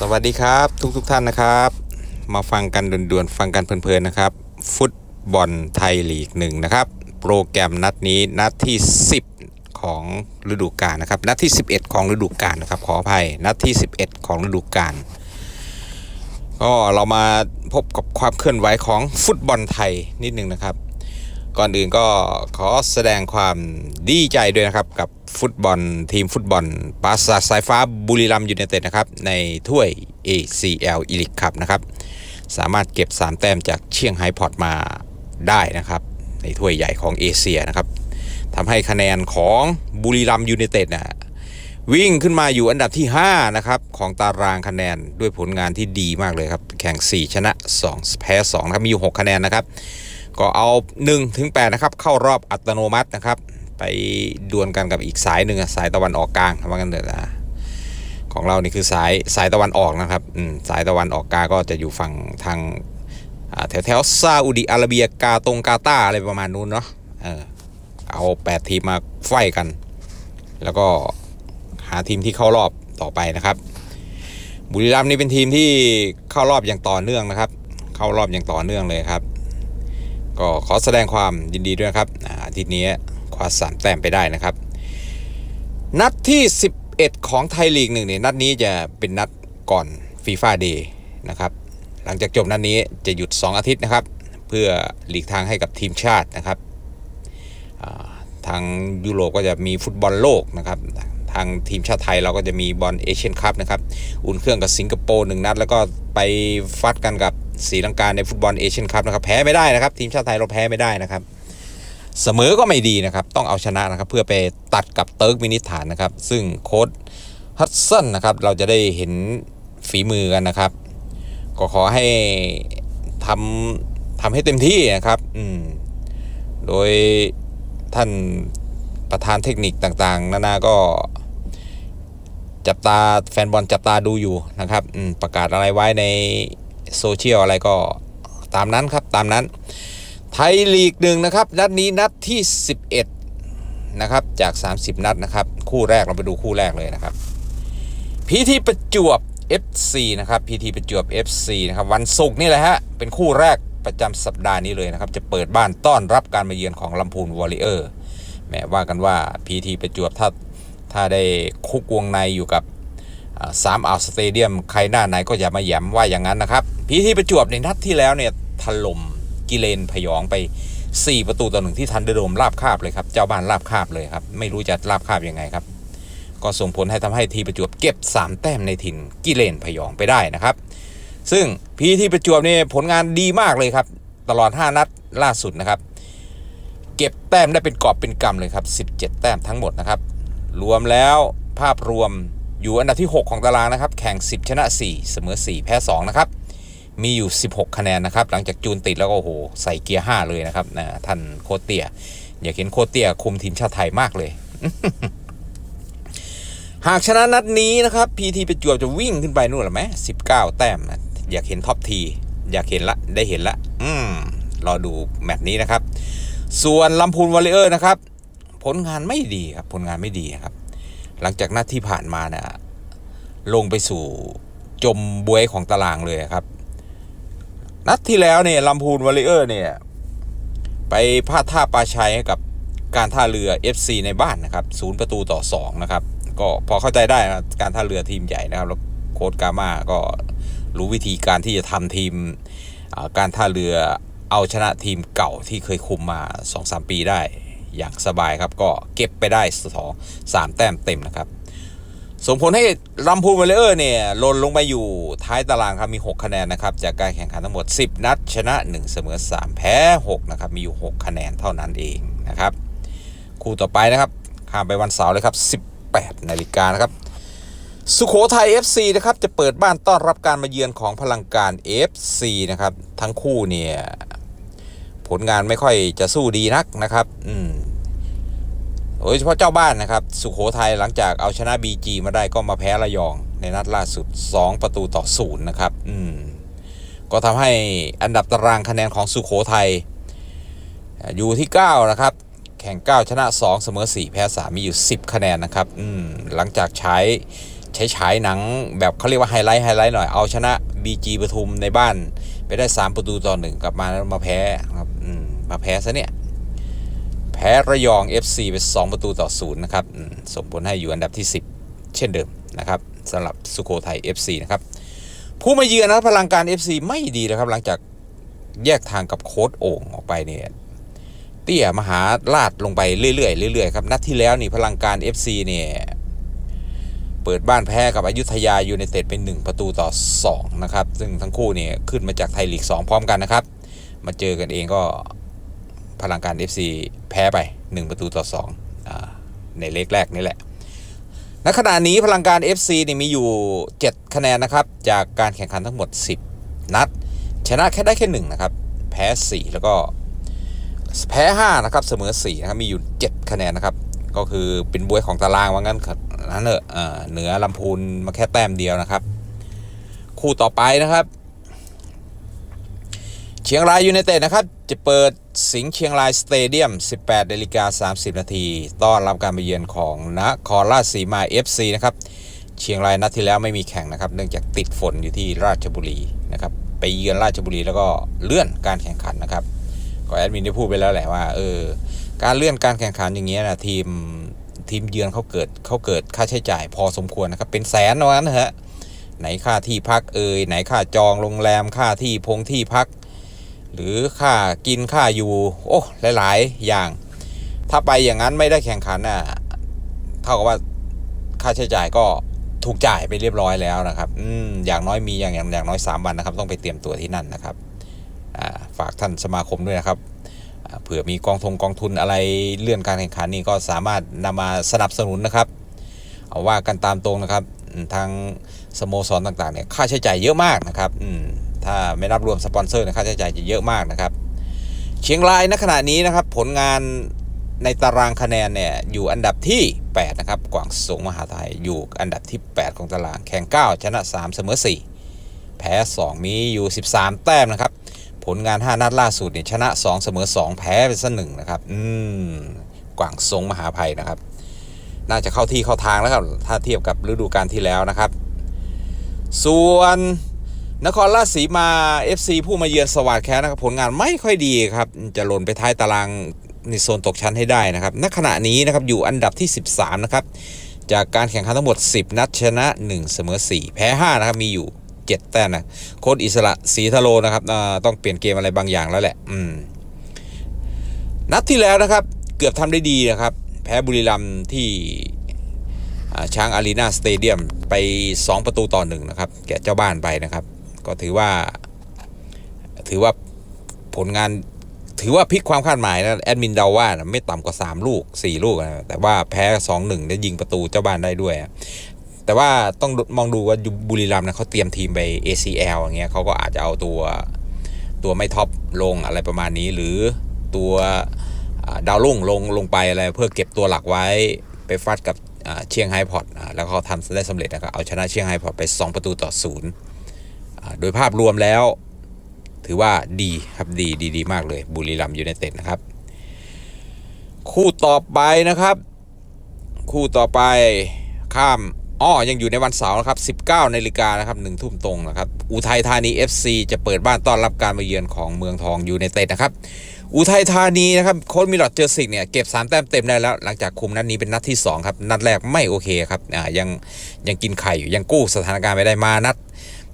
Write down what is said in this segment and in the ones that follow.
สวัสดีครับทุกทุกท่านนะครับ มาฟังกันด่วนๆ ฟังกันเพลินๆนะครับ ฟุตบอลไทยลีกหนึ่งนะครับ โปรแกรมนัดนี้นัดที่ 10 ของฤดูกาลนะครับ นัดที่ 11 ของฤดูกาลนะครับขออภัยนัดที่ 11 ของฤดูกาลก็เรามาพบกับความเคลื่อนไหวของฟุตบอลไทยนิดนึงนะครับ ก่อนอื่นก็ขอแสดงความดีใจด้วยนะครับกับ ฟุตบอลทีมฟุตบอลปราสาทสายฟ้าบุรีรัมย์ยูไนเต็ดนะครับ ในถ้วย ACL อีลิกคัพนะครับ สามารถเก็บ 3 แต้มจากเชียงไฮ้พอร์ตมาได้นะครับ ในถ้วยใหญ่ของเอเชียนะครับทำให้คะแนนของบุรีรัมย์ยูไนเต็ดนะวิ่งขึ้นมาอยู่อันดับที่ 5 นะครับ ของตารางคะแนนด้วยผลงานที่ดีมากเลยครับ แข่ง 4 ชนะ 2 แพ้2นะครับมีอยู่ 6 คะแนนนะครับ ก็เอา1ถึง8นะครับ เข้ารอบอัตโนมัตินะครับ ไปดวลกันกับอีกสายหนึ่งสายตะวันออกกลางว่ากันเถอะนะของเรานี่คือสายสายตะวันออกนะครับสายตะวันออกกลางก็จะอยู่ฝั่งทางแถวแถวซาอุดิอาระเบียกาตรงกาตาอะไรประมาณนู้นเนาะเออเอา8ทีมมาไฟกัน แล้วก็หาทีมที่เข้ารอบต่อไปนะครับ บุรีรัมย์นี่เป็นทีมที่เข้ารอบอย่างต่อเนื่องนะครับ เข้ารอบอย่างต่อเนื่องเลยครับ ก็ขอแสดงความยินดีด้วยครับอาทิตย์นี้ คว้าสามแต้มไปได้นะครับ นัดที่ 11 ของไทยลีกหนึ่งเนี่ยนัดนี้จะเป็นนัดก่อนฟีฟ่าเดย์นะครับหลังจากจบนัดนี้จะหยุด 2 อาทิตย์นะครับ เพื่อหลีกทางให้กับทีมชาตินะครับทางยุโรปก็จะมีฟุตบอลโลกนะครับทางทีมชาติไทยเราก็จะมีบอลเอเชียนคัพนะครับอุ่นเครื่องกับสิงคโปร์หนึ่งนัด แล้วก็ไปฟัดกันกับศรีลังกาในฟุตบอลเอเชียนคัพนะครับแพ้ไม่ได้นะครับ ทีมชาติไทยเราแพ้ไม่ได้นะครับ เสมอก็ไม่ดีนะครับ ต้องเอาชนะนะครับ เพื่อไปตัดกับเติร์กมินิสถานนะครับ ซึ่งโค้ดฮัตสันนะครับ เราจะได้เห็นฝีมือกันนะครับ ก็ขอให้ทำทำให้เต็มที่นะครับ อืม โดยท่านประธานเทคนิคต่างๆ นานาก็ จับตาแฟนบอลจับตาดูอยู่นะครับอืมประกาศอะไรไว้ในโซเชียลอะไรก็ตามนั้นครับตามนั้น ไทยลีกหนึ่งนะครับนัดนี้นัดที่ 11 นะครับ จาก 30 นัดนะครับ คู่แรกเราไปดูคู่แรกเลยนะครับพีทีประจวบ FC นะครับพีทีประจวบ FC นะครับวันศุกร์นี่แหละฮะเป็นคู่แรกประจำสัปดาห์นี้เลยนะครับ จะเปิดบ้านต้อนรับการมาเยือนของลำพูนวอริเออร์แหมว่ากันว่าพีทีประจวบถ้าถ้าได้คุกวงในอยู่กับสามอ่าวสเตเดียมใครหน้าไหนก็อย่ามาแย้มว่าอย่างนั้นนะครับพีทีประจวบในนัดที่แล้วเนี่ยถล่ม กิเลนพยองไป 4 ประตูต่อหนึ่งที่ทันเดรโดมราบคาบเลยครับ เจ้าบ้านราบคาบเลยครับ ไม่รู้จะราบคาบยังไงครับ ก็ส่งผลให้ทำให้ทีประจวบเก็บ 3 แต้มในถิ่นกิเลนพยองไปได้นะครับ ซึ่งพีทีประจวบนี่ผลงานดีมากเลยครับ ตลอด 5 นัดล่าสุดนะครับ เก็บแต้มได้เป็นกอบเป็นกำเลยครับ 17 แต้มทั้งหมดนะครับ รวมแล้วภาพรวมอยู่อันดับที่ 6 ของตารางนะครับ แข่ง 10 ชนะ 4 เสมอ 4 แพ้ 2 นะครับ มีอยู่ 16 คะแนนนะครับ หลังจากจูนติดแล้วก็โอ้โหใส่เกียร์ 5 เลยนะครับนะท่านโคเตีย อยากเห็นโคเตียคุมทีมชาติไทยมากเลย หากชนะนัดนี้นะครับพีทีประจวบจะวิ่งขึ้นไปนู่นหรือไหม19แต้ม อยากเห็นท็อปที อยากเห็นละ ได้เห็นละ อืมรอดูแมตช์นี้นะครับ ส่วนลำพูนวอลเลเยอร์นะครับ ผลงานไม่ดีครับ ผลงานไม่ดีครับ หลังจากนัดที่ผ่านมาเนี่ยลงไปสู่จมบวยของตารางเลยครับ นัดที่แล้วเนี่ยลำพูนวอลเลเยอร์เนี่ย ไปพลาดท่าปลาชัยให้กับการท่าเรือ FC ในบ้านนะครับศูนย์ประตูต่อ 2 นะครับ ก็พอเข้าใจได้นะการท่าเรือทีมใหญ่นะครับ แล้วโค้ดกามาก็รู้วิธีการที่จะทำทีมการท่าเรือเอาชนะทีมเก่าที่เคยคุมมา 2-3 ปีได้อย่างสบายครับ ก็เก็บไปได้สองสามแต้มเต็มนะครับ ส่งผลให้ลำพูนเวลเลอร์เนี่ยลนลงไปอยู่ท้ายตารางครับมี 6 คะแนนนะครับ จากการแข่งขันทั้งหมด 10 นัด ชนะ 1 เสมอ 3 แพ้ 6 นะครับ มีอยู่ 6 คะแนนเท่านั้นเองนะครับ คู่ต่อไปนะครับ ข้ามไปวันเสาร์เลยครับ 18 นาฬิกานะครับ สุโขทัย FC นะครับ จะเปิดบ้านต้อนรับการมาเยือนของพลังการ FC นะครับ ทั้งคู่เนี่ยผลงานไม่ค่อยจะสู้ดีนักนะครับ อืม โดยเฉพาะเจ้าบ้านนะครับ สุขโขทัยหลังจากเอาชนะ BG มาได้ก็มาแพ้ระยอง ในนัดล่าสุด 2 ประตูต่อศูนย์นะครับ อืม ก็ทำให้อันดับตารางคะแนนของสุขโขทัยอยู่ที่ 9 นะครับ แข่ง 9 ชนะ 2 เสมอ 4 แพ้ 3 มีอยู่ 10 คะแนนนะครับ อืม หลังจากใช้ใช้ฉายหนังแบบเขาเรียกว่าไฮไลท์ไฮไลท์หน่อย เอาชนะ BG ปทุมในบ้านไปได้ 3 ประตูต่อหนึ่งกลับมาแล้วมาแพ้ครับ อืม มาแพ้ซะเนี่ย แพ้ระยอง FC ไป 2 ประตูต่อศูนย์นะครับส่งผลให้อยู่อันดับที่ 10 เช่นเดิมนะครับสำหรับสุโขทัย FC นะครับผู้มาเยือนนะพลังการ FC ไม่ดีนะครับ หลังจากแยกทางกับโค้ดโอ่งออกไปเนี่ยเตี้ยมหาลาดลงไปเรื่อยๆเรื่อยๆครับนัดที่แล้วนี่พลังการ FC เนี่ยเปิดบ้านแพ้กับอยุธยายูไนเต็ดเป็น 1 ประตูต่อ2นะครับซึ่งทั้งคู่เนี่ยขึ้นมาจากไทยลีก 2 พร้อมกันนะครับ มาเจอกันเองก็ พลังการ FC แพ้ไป 1 ประตูต่อ2อในเลกแรกนี่แหละณขณะนี้พลังการ FC เนี่ยมีอยู่ 7 คะแนนนะครับ จากการแข่งขันทั้งหมด 10 นัด ชนะแค่ได้แค่1นะครับ แพ้ 4 แล้วก็แพ้5นะครับเสมอ4นะครับมีอยู่ 7 คะแนนนะครับ ก็คือเป็นบวยของตารางว่างั้นนั่นเถอะอ่าเหนือลำพูนมาแค่แต้มเดียวนะครับ คู่ต่อไปนะครับ เชียงรายยูไนเต็ดนะครับ จะเปิดสิงห์เชียงรายสเตเดียม 18นาฬิกา30 นาที ต้อนรับการมาเยือนของนครราชสีมา FC นะครับ เชียงรายนัดที่แล้วไม่มีแข่งนะครับ เนื่องจากติดฝนอยู่ที่ราชบุรีนะครับ ไปเยือนราชบุรีแล้วก็เลื่อนการแข่งขันนะครับ ก็แอดมินได้พูดไปแล้วแหละว่าเออ การเลื่อนการแข่งขันอย่างเงี้ยนะทีมทีมเยือนเขาเกิดเขาเกิดค่าใช้จ่ายพอสมควรนะครับ เป็นแสนว่างั้นเถอะไหนค่าที่พักเอ่ยไหนค่าจองโรงแรมค่าที่พงที่พัก หรือค่ากินค่าอยู่ โอ้หลาย ๆ อย่าง ถ้าไปอย่างนั้นไม่ได้แข่งขันน่ะเท่ากับว่าค่าใช้จ่ายก็ถูกจ่ายไปเรียบร้อยแล้วนะครับอืมอย่างน้อยมีอย่างอย่างอย่างน้อย 3 วันนะครับ ต้องไปเตรียมตัวที่นั่นนะครับฝากท่านสมาคมด้วยนะครับเผื่อมีกองทงกองทุนอะไรเลื่อนการแข่งขันนี่ก็สามารถนำมาสนับสนุนนะครับ เอาว่ากันตามตรงนะครับทางสโมสรต่างๆเนี่ยค่าใช้จ่ายเยอะมากนะครับอืม ถ้าไม่รับรวมสปอนเซอร์นยค่าใช้จ่ายจะเยอะมากนะครับ เชียงรายณขณะนี้นะครับ ผลงานในตารางคะแนนเนี่ยอยู่อันดับที่ 8 นะครับ กวางสงมหาไทยอยู่อันดับที่ 8 ของตารางแข่ง 9 ชนะ 3 เสมอ 4 แพ้ 2 มีอยู่ 13 แต้มนะครับ ผลงาน 5 นัดล่าสุดเนี่ยชนะ 2 เสมอ 2 แพ้ไปซะหนึ่งนะครับ อืม กวางสงมหาภัยนะครับ น่าจะเข้าที่เข้าทางแล้วครับ ถ้าเทียบกับฤดูกาลที่แล้วนะครับ ส่วน นครราชสีมา FC ผู้มาเยือนสวัสดแคสนะครับผลงานไม่ค่อยดีครับจะหล่นไปท้ายตารางในโซนตกชั้นให้ได้นะครับณขณะนี้นะครับอยู่อันดับที่ 13 นะครับ จากการแข่งขันทั้งหมด 10 นัดชนะ 1 เสมอ 4 แพ้ 5 นะครับ มีอยู่ 7 แต้มนะโค้ดอิสระศรีทะโลนะครับต้องเปลี่ยนเกมอะไรบางอย่างแล้วแหละ อืม นัดที่แล้วนะครับ เกือบทำได้ดีนะครับ แพ้บุรีรัมย์ที่ช้างอารีนาสเตเดียมไป 2 ประตูต่อหนึ่งนะครับ แก่เจ้าบ้านไปนะครับ ก็ถือว่า ถือว่าผลงานถือว่าพลิกความคาดหมายนะ แอดมินเดาว่านะไม่ต่ำกว่า 3 ลูก 4 ลูกนะแต่ว่าแพ้ 2-1ได้ยิงประตูเจ้าบ้านได้ด้วย แต่ว่าต้องมองดูว่าบุรีรัมย์นะเขาเตรียมทีมไป ACL อย่างเงี้ยเขาก็อาจจะเอาตัวตัวไม่ท็อปลงอะไรประมาณนี้ หรือตัวดาวรุ่งลงลงไปอะไรเพื่อเก็บตัวหลักไว้ไปฟัดกับเชียงไฮพอตแล้วเขาทำได้สำเร็จนะครับเอาชนะเชียงไฮพอตไป 2 ประตูต่อศูนย์ โดยภาพรวมแล้ว ถือว่าดีครับดีดีดีมากเลยบุรีรัมย์ยูไนเต็ดนะครับ คู่ต่อไปนะครับ คู่ต่อไปข้ามอ้อยังอยู่ในวันเสาร์นะครับ 19นาฬิกานะครับหนึ่งทุ่มตรงนะครับ อุทัยธานี FC จะเปิดบ้านต้อนรับการมาเยือนของเมืองทองยูไนเต็ดนะครับ อุทัยธานีนะครับโค้ชมิลอดเจอร์สิกเนี่ยเก็บ 3 แต้มเต็มได้แล้ว หลังจากคุมนัดนี้เป็นนัดที่ 2 ครับ นัดแรกไม่โอเคครับอ่ายังยังกินไข่อยู่ยังกู้สถานการณ์ไม่ได้มานัด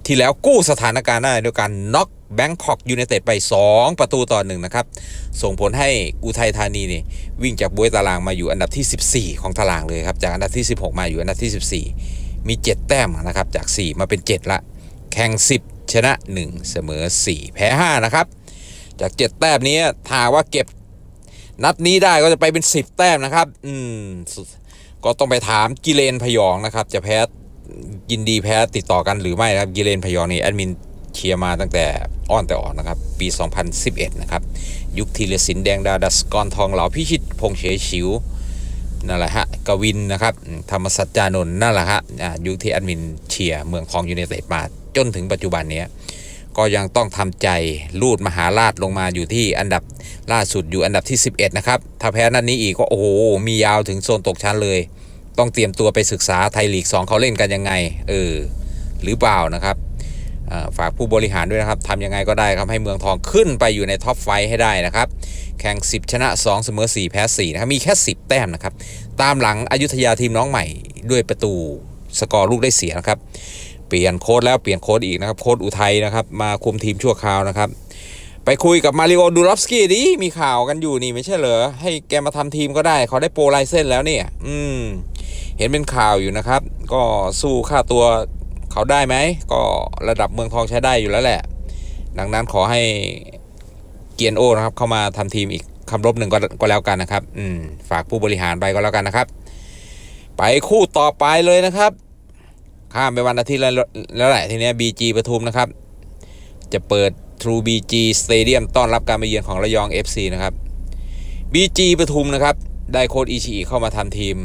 ที่แล้วกู้สถานการณ์ได้ด้วยการน็อกแบงคอกยูไนเต็ดไป 2 ประตูต่อหนึ่งนะครับ ส่งผลให้อุทัยธานีนี่วิ่งจากบวยตารางมาอยู่อันดับที่ 14 ของตารางเลยครับ จากอันดับที่ 16 มาอยู่อันดับที่ 14 มี 7 แต้มนะครับ จาก 4 มาเป็น 7 ละ แข่ง 10 ชนะ 1 เสมอ 4 แพ้ 5 นะครับ จาก 7 แต้มนี้ถ้าว่าเก็บนัดนี้ได้ก็จะไปเป็น 10 แต้มนะครับ อืม ก็ต้องไปถามกิเลนพยองนะครับ จะแพ้ ยินดีแพ้ติดต่อกันหรือไม่นะครับกิเลนพยองนี่แอดมินเชียร์มาตั้งแต่อ้อนแต่ออกนะครับ ปี 2011 นะครับ ยุคทีเลสินแดงดาดัสกรทองเหลาพิชิตพงเฉยฉิวนั่นแหละฮะกวินนะครับธรรมสัจจานนท์นั่นแหละฮะยุคที่แอดมินเชียร์เมืองทองยูไนเต็ดมาจนถึงปัจจุบันนี้ก็ยังต้องทำใจลูดมหาราชลงมาอยู่ที่อันดับล่าสุดอยู่อันดับที่ 11 นะครับ ถ้าแพ้นัดนนี้อีกก็โอ้โหมียาวถึงโซนตกชั้นเลย ต้องเตรียมตัวไปศึกษาไทยลีก 2 เขาเล่นกันยังไง เออ หรือเปล่านะครับฝากผู้บริหารด้วยนะครับทำยังไงก็ได้ครับให้เมืองทองขึ้นไปอยู่ในท็อปไฟให้ได้นะครับ แข่ง 10 ชนะ 2 เสมอ 4 แพ้ 4 นะครับ มีแค่ 10 แต้มนะครับ ตามหลังอายุทยาทีมน้องใหม่ด้วยประตูสกอร์ลูกได้เสียนะครับ เปลี่ยนโค้ดแล้วเปลี่ยนโค้ดอีกนะครับ โค้ดอุทัยนะครับ มาคุมทีมชั่วคราวนะครับ ไปคุยกับมาริโอดูรอฟสกี้ดิมีข่าวกันอยู่นี่ไม่ใช่เหรอ ให้แกมาทำทีมก็ได้เขาได้โปรไลเซนแล้วเนี่ย อืม เห็นเป็นข่าวอยู่นะครับ ก็สู้ค่าตัวเขาได้ไหม ก็ระดับเมืองทองใช้ได้อยู่แล้วแหละ ดังนั้นขอให้เกียนโอนะครับ เข้ามาทำทีมอีกคำรบหนึ่งก็ก็แล้วกันนะครับ อืม ฝากผู้บริหารไปก็แล้วกันนะครับ ไปคู่ต่อไปเลยนะครับ ข้ามไปวันอาทิตย์แล้วแหละทีนี้บีจีปทุมนะครับ จะเปิด True BG Stadium ต้อนรับการมาเยือนของระยอง FC นะครับ BG ปทุมนะครับ ได้โค้ดอิชิอิเข้ามาทำทีม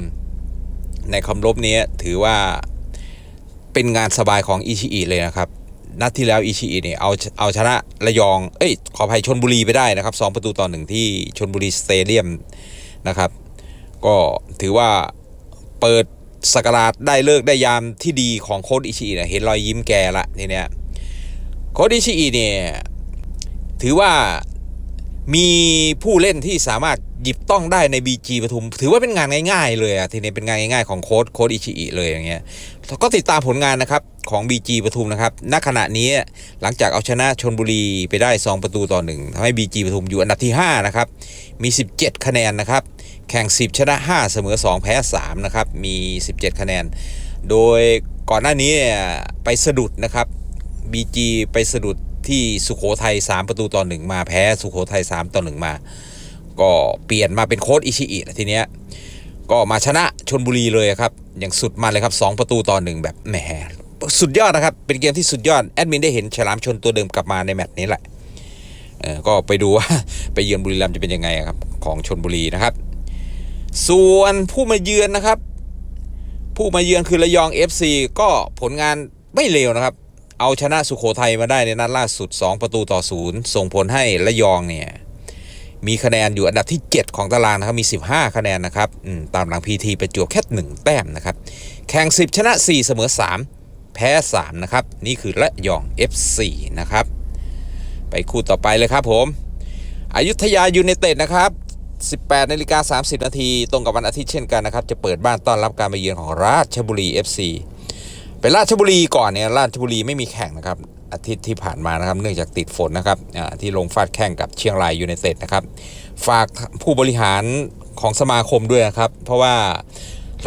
ในคำรบนี้ถือว่าเป็นงานสบายของอิชิอิเลยนะครับนัดที่แล้วอิชิอิเนี่ยเอาเอาชนะระยองเอ้ยขออภัยชนบุรีไปได้นะครับ2ประตูต่อหนึ่งที่ชนบุรีสเตเดียมนะครับ ก็ถือว่าเปิดสกราชได้เลิกได้ยามที่ดีของโค้ดอิชิอินะเห็นรอยยิ้มแกละทีเนี้ยโค้ดอิชิอิเนี่ยถือว่า มีผู้เล่นที่สามารถหยิบต้องได้ใน BG ปทุม ถือว่าเป็นงานง่ายๆ เลยอะทีนี้เป็นงานง่ายๆของโค้ดโค้ดอิชิอิเลยอย่างเงี้ยก็ติดตามผลงานนะครับของ BG ปทุมนะครับณขณะนี้หลังจากเอาชนะชนบุรีไปได้ 2 ประตูต่อหนึ่งทำให้ BG ปทุมอยู่อันดับที่ 5 นะครับ มี 17 คะแนนนะครับ แข่ง 10 ชนะ 5 เสมอ 2 แพ้ 3 นะครับ มี 17 คะแนน โดยก่อนหน้านี้ไปสะดุดนะครับ BG ไปสะดุด ที่สุโขทัย3 ประตูต่อหนึ่งมาแพ้สุโขทัย3ต่อหนึ่งมา ก็เปลี่ยนมาเป็นโค้ดอิชิอิทีเนี้ยก็มาชนะชนบุรีเลยครับ อย่างสุดมันเลยครับ 2 ประตูต่อหนึ่งแบบแหมสุดยอดนะครับ เป็นเกมที่สุดยอด แอดมินได้เห็นฉลามชนตัวเดิมกลับมาในแมตช์นี้แหละเออก็ไปดูว่าไปเยือนบุรีรัมย์จะเป็นยังไงครับของชนบุรีนะครับ ส่วนผู้มาเยือนนะครับ ผู้มาเยือนคือระยอง FC ก็ผลงานไม่เลวนะครับ เอาชนะสุโขทัยมาได้ในนัดล่าสุด 2 ประตูต่อศูนย์ส่งผลให้ระยองเนี่ยมีคะแนนอยู่อันดับที่ 7 ของตารางนะครับมี 15 คะแนนนะครับตามหลังพีทีประจวบแค่ 1 แต้มนะครับแข่ง 10 ชนะ 4 เสมอ 3 แพ้ 3 นะครับ นี่คือระยอง FC นะครับ ไปคู่ต่อไปเลยครับผมอยุธยายูไนเต็ดนะครับ18นาฬิกา30 นาทีตรงกับวันอาทิตย์เช่นกันนะครับ จะเปิดบ้านต้อนรับการมาเยือนของราชบุรี FC ราชบุรีก่อนเนี่ยราชบุรีไม่มีแข่งนะครับอาทิตย์ที่ผ่านมานะครับ เนื่องจากติดฝนนะครับที่ลงฟาดแข่งกับเชียงรายยูไนเต็ดนะครับ ฝากผู้บริหารของสมาคมด้วยนะครับ เพราะว่า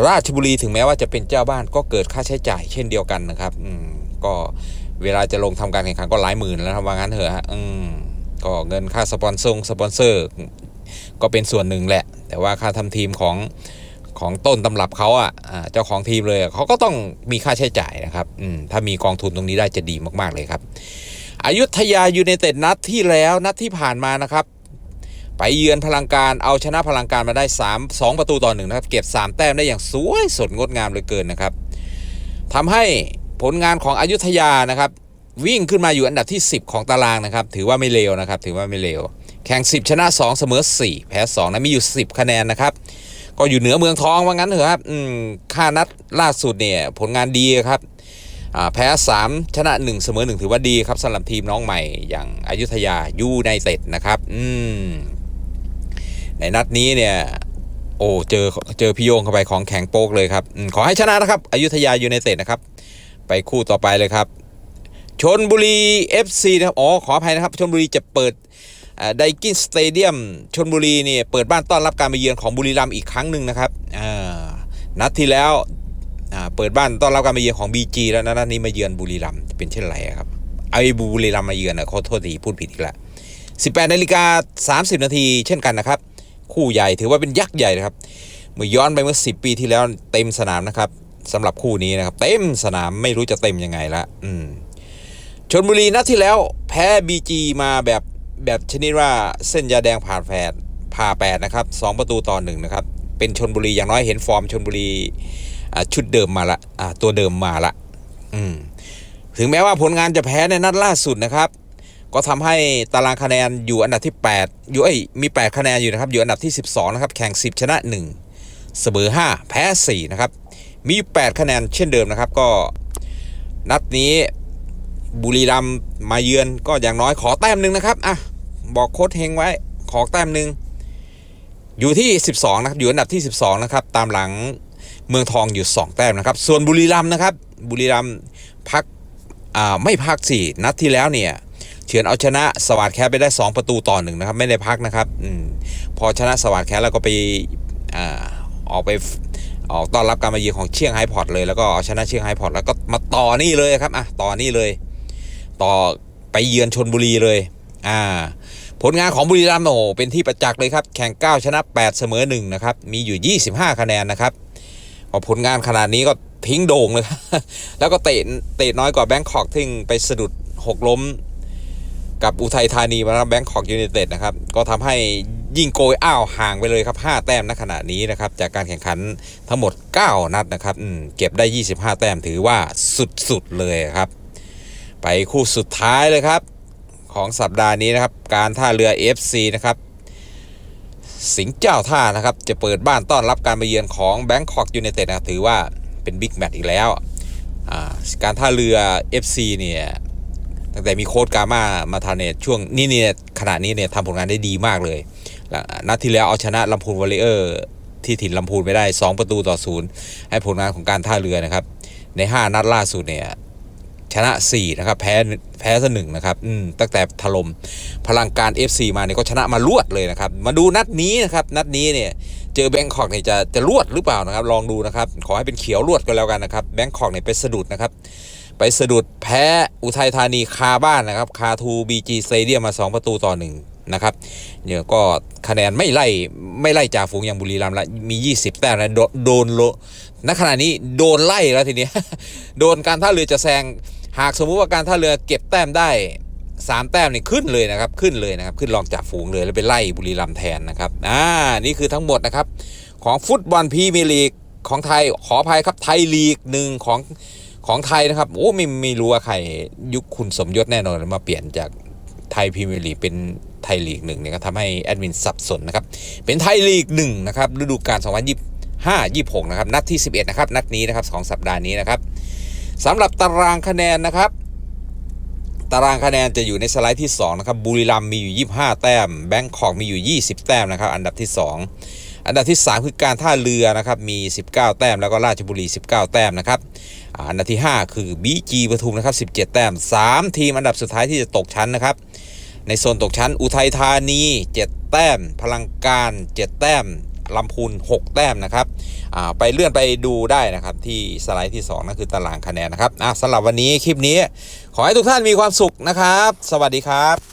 ราชบุรีถึงแม้ว่าจะเป็นเจ้าบ้านก็เกิดค่าใช้จ่ายเช่นเดียวกันนะครับอืมก็เวลาจะลงทำการแข่งขันก็หลายหมื่นแล้วนะว่างั้นเถอะฮะอืมก็เงินค่าสปอนเซอร์สปอนเซอร์ ก็เป็นส่วนหนึ่งแหละ แต่ว่าค่าทำทีมของ ของต้นตำรับเขาอะอ่าเจ้าของทีมเลยเขาก็ต้องมีค่าใช้จ่ายนะครับถ้ามีกองทุนตรงนี้ได้จะดีมากๆเลยครับอายุทยายูไนเต็ดนัดที่แล้วนัดที่ผ่านมานะครับ ไปเยือนพลังการเอาชนะพลังการมาได้ 3 2 ประตูต่อหนึ่งนะครับ เก็บ 3 แต้มได้อย่างสวยสดงดงามเหลือเกินนะครับทำให้ผลงานของอายุทยานะครับ วิ่งขึ้นมาอยู่อันดับที่ 10 ของตารางนะครับ ถือว่าไม่เลวนะครับ ถือว่าไม่เลวแข่ง 10 ชนะ 2 เสมอ 4 แพ้2นะมีอยู่ 10 คะแนนนะครับ ก็อยู่เหนือเมืองทองว่างั้นเถอะครับอืมค่านัดล่าสุดเนี่ยผลงานดีครับแพ้ 3 ชนะ 1 เสมอ 1 ถือว่าดีครับสำหรับทีมน้องใหม่อย่างอายุทยายูไนเต็ดนะครับ อืม ในนัดนี้เนี่ย โอ้เจอเจอพี่โยงเข้าไปของแข็งโป๊กเลยครับอขอให้ชนะนะครับอายุธยายูไนเต็ดนะครับ ไปคู่ต่อไปเลยครับชนบุรี FC นะครับอ๋อขออภัยนะครับชนบุรีจะเปิด ไดกินสเตเดียมชนบุรีเนี่ยเปิดบ้านต้อนรับการมาเยือนของบุรีรัมย์อีกครั้งหนึ่งนะครับอ่านัดที่แล้วเปิดบ้านต้อนรับการมาเยือนของ BG แล้วนะนัดนี้มาเยือนบุรีรัมย์เป็นเช่นไรครับไอ้บุรีรัมย์มาเยือนนะขอโทษทีพูดผิดอีกแล้ว18นาฬิกา30 นาทีเช่นกันนะครับ คู่ใหญ่ถือว่าเป็นยักษ์ใหญ่นะครับ เมื่อย้อนไปเมื่อ 10 ปีที่แล้วเต็มสนามนะครับสำหรับคู่นี้นะครับ เต็มสนามไม่รู้จะเต็มยังไงละอืมชนบุรีนัดที่แล้วแพ้บีจีมาแบบ แบบชนิดว่าเส้นยาแดงผ่าแผดผ่าแปดนะครับสองประตูต่อหนึ่งนะครับ เป็นชนบุรีอย่างน้อยเห็นฟอร์มชนบุรีชุดเดิมมาละตัวเดิมมาละอืมถึงแม้ว่าผลงานจะแพ้ในนัดล่าสุดนะครับ ก็ทำให้ตารางคะแนนอยู่อันดับที่ 8 อยู่เอ้ยมี 8 คะแนนอยู่นะครับ อยู่อันดับที่ 12 นะครับ แข่ง 10 ชนะ 1 เสมอ 5 แพ้ 4 นะครับ มี 8 คะแนนเช่นเดิมนะครับ ก็นัดนี้บุรีรัมย์มาเยือนก็อย่างน้อยขอแต้มหนึ่งนะครับอะ บอกโค้ดเฮงไว้ขอแต้มหนึ่งอยู่ที่ 12 นะครับ อยู่อันดับที่ 12 นะครับ ตามหลังเมืองทองอยู่ 2 แต้มนะครับ ส่วนบุรีรัมย์นะครับ บุรีรัมย์พักไม่พักสี่นัดที่แล้วเนี่ยเฉือนเอาชนะสวัสดแคไปได้ 2 ประตูต่อหนึ่งนะครับ ไม่ได้พักนะครับอพอชนะสวัสดแคแล้วก็ไปอออกไปออกต้อนรับการมาเยือนของเชียงไฮพอร์ตเลย แล้วก็เอาชนะเชียงไฮพอร์ตแล้วก็มาต่อนี่เลยครับอะต่อนี่เลย ต่อไปเยือนชนบุรีเลย อ่าผลงานของบุรีรัมย์โอเป็นที่ประจักษ์เลยครับ แข่ง 9 ชนะ 8 เสมอ1นะครับ มีอยู่ 25 คะแนนนะครับพอผลงานขนาดนี้ก็ทิ้งโด่งเลย แล้วก็เตะเตะน้อยกว่าแบงคอกที่ไปสะดุดหกล้ม กับอุทัยธานีมาแล้วแบงคอกยูไนเต็ดนะครับ ก็ทำให้ยิ่งโกยอ้าวห่างไปเลยครับ 5 แต้มณขณะนี้นะครับ จากการแข่งขันทั้งหมด 9 นัดนะครับเก็บได้ 25 แต้มถือว่าสุดๆเลยครับ ไปคู่สุดท้ายเลยครับ ของสัปดาห์นี้นะครับ การท่าเรือ FC นะครับ สิงห์เจ้าท่านะครับ จะเปิดบ้านต้อนรับการมาเยือนของแบงคอกยูไนเต็ดนะถือว่าเป็นบิ๊กแมตช์อีกแล้ว การท่าเรือ FC เนี่ยตั้งแต่มีโค้ดกามามาทานเนี่ยช่วงนี้เนี่ยขณะนี้เนี่ยทำผลงานได้ดีมากเลยแล้วนัดที่แล้วเอาชนะลำพูนวอลเลเยอร์ที่ถิ่นลำพูนไปได้ 2 ประตูต่อศูนย์ให้ผลงานของการท่าเรือนะครับ ใน 5 นัดล่าสุดเนี่ย ชนะ 4 นะครับ แพ้แพ้ซะหนึ่งนะครับอืมตั้งแต่ถล่มพลังการ FC มาเนี่ยก็ชนะมารวดเลยนะครับ มาดูนัดนี้นะครับ นัดนี้เนี่ยเจอแบงคอกเนี่ยจะจะรวดหรือเปล่านะครับ ลองดูนะครับ ขอให้เป็นเขียวรวดก็แล้วกันนะครับแบงคอกเนี่ยไปสะดุดนะครับไปสะดุดแพ้อุทัยธานีคาบ้านนะครับ คาทูบีจีสเตเดียมมา 2 ประตูต่อหนึ่งนะครับเนี่ยก็คะแนนไม่ไล่ไม่ไล่จ่าฝูงอย่างบุรีรัมย์ละมี 20 แต้มนะโดโดนโลณขณะนี้โดนไล่แล้วทีนี้ โดนการท่าเรือจะแซง หากสมมุติว่าการท่าเรือเก็บแต้มได้3แต้มนี่ขึ้นเลยนะครับขึ้นเลยนะครับ ขึ้นรองจ่าฝูงเลยแล้วไปไล่บุรีรัมย์แทนนะครับอ่านี่คือทั้งหมดนะครับ ของฟุตบอลพรีเมียร์ลีกของไทยขออภัยครับไทยลีกหนึ่งของของไทยนะครับโอ้ไม่ไม่รู้ว่าใครยุคคุณสมยศแน่นอนมาเปลี่ยนจากไทยพรีเมียร์ลีกเป็นไทยลีกหนึ่งเนี่ยก็ทำให้แอดมินสับสนนะครับ เป็นไทยลีกหนึ่งนะครับฤดูกาล2025 26นะครับนัดที่ 11นะครับนัดนี้นะครับสองสัปดาห์นี้นะครับ สำหรับตารางคะแนนนะครับ ตารางคะแนนจะอยู่ในสไลด์ที่2นะครับบุรีรัมย์มีอยู่ 25 แต้มแบงคอกมีอยู่ 20 แต้มนะครับอันดับที่ 2 อันดับที่ 3 คือการท่าเรือนะครับมี 19 แต้มแล้วก็ราชบุรี 19 แต้มนะครับอันดับที่ 5 คือบีจีปทุมนะครับ 17 แต้ม 3 ทีมอันดับสุดท้ายที่จะตกชั้นนะครับ ในโซนตกชั้น อุทัยธานี 7 แต้ม พลังการ 7 แต้ม ลำพูน 6 แต้มนะครับอ่าไปเลื่อนไปดูได้นะครับที่สไลด์ที่ 2นั่นคือตารางคะแนนนะครับอะสำหรับวันนี้คลิปนี้ ขอให้ทุกท่านมีความสุขนะครับ สวัสดีครับ